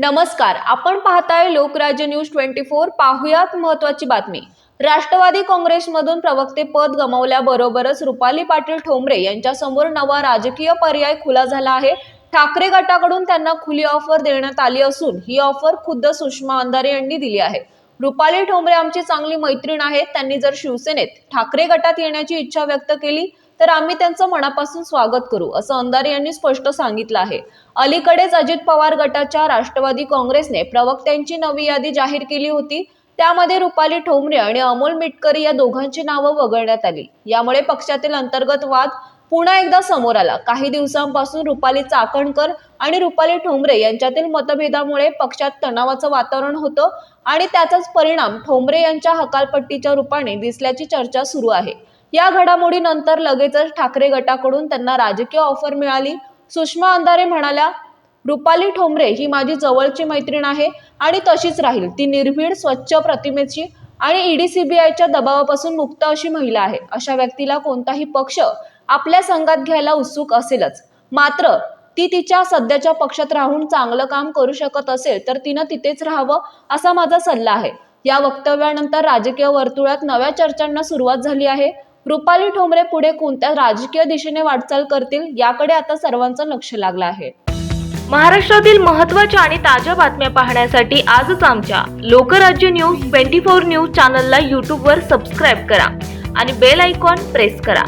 नमस्कार आपण पाहताय लोकराज्य न्यूज ट्वेंटी फोर. पाहुयात महत्वाची बातमी. राष्ट्रवादी काँग्रेसमधून प्रवक्ते पद गमावल्याबरोबरच रुपाली पाटील ठोंबरे यांच्यासमोर नवा राजकीय पर्याय खुला झाला आहे. ठाकरे गटाकडून त्यांना खुली ऑफर देण्यात आली असून ही ऑफर खुद्द सुषमा अंधारे यांनी दिली आहे. रुपाली ठोंबरे आमची चांगली मैत्रीण आहे त्यांनी जर शिवसेनेत ठाकरे गटात येण्याची इच्छा व्यक्त केली तर आम्ही त्यांचं मनापासून स्वागत करू असं अंधारे यांनी स्पष्ट सांगितलं आहे. अलीकडेच अजित पवार गटाच्या राष्ट्रवादी काँग्रेसने प्रवक्त्यांची नवी यादी जाहीर केली होती. त्यामध्ये रुपाली ठोंबरे आणि अमोल मिटकरी या दोघांची नावं वगळण्यात आली. यामुळे पक्षातील अंतर्गत वाद पुन्हा एकदा समोर आला. काही दिवसांपासून रुपाली चाकणकर आणि रुपाली ठोंबरे यांच्यातील मतभेदामुळे पक्षात तणावाचं वातावरण होतं आणि त्याचाच परिणाम ठोंबरे यांच्या हकालपट्टीच्या रूपाने दिसल्याची चर्चा सुरू आहे. या घडामोडीनंतर लगेचच ठाकरे गटाकडून त्यांना राजकीय ऑफर मिळाली. सुषमा अंधारे म्हणाल्या रुपाली ठोंबरे ही माझी जवळची मैत्रीण आहे आणि तशीच राहील. ती निर्भीड स्वच्छ प्रतिमेची आणि ईडी सीबीआयच्या दबावापासून मुक्त अशी महिला आहे. अशा व्यक्तीला कोणताही पक्ष आपल्या संघात घ्यायला उत्सुक असेलच. मात्र ती तिच्या सध्याच्या पक्षात राहून चांगलं काम करू शकत असेल तर तिनं तिथेच राहावं असा माझा सल्ला आहे. या वक्तव्यानंतर राजकीय वर्तुळात नव्या चर्चांना सुरुवात झाली आहे. रुपाली ठोंबरे पुढे कोणत्या राजकीय दिशेने वाटचाल करतील याकडे आता सर्वांचं लक्ष लागलं आहे. महाराष्ट्रातील महत्त्वाच्या आणि ताज्या बातम्या पाहण्यासाठी आजच आमच्या Lokrajya news twenty four news चॅनलला यूट्यूबवर सबस्क्राईब करा आणि बेल आयकॉन प्रेस करा.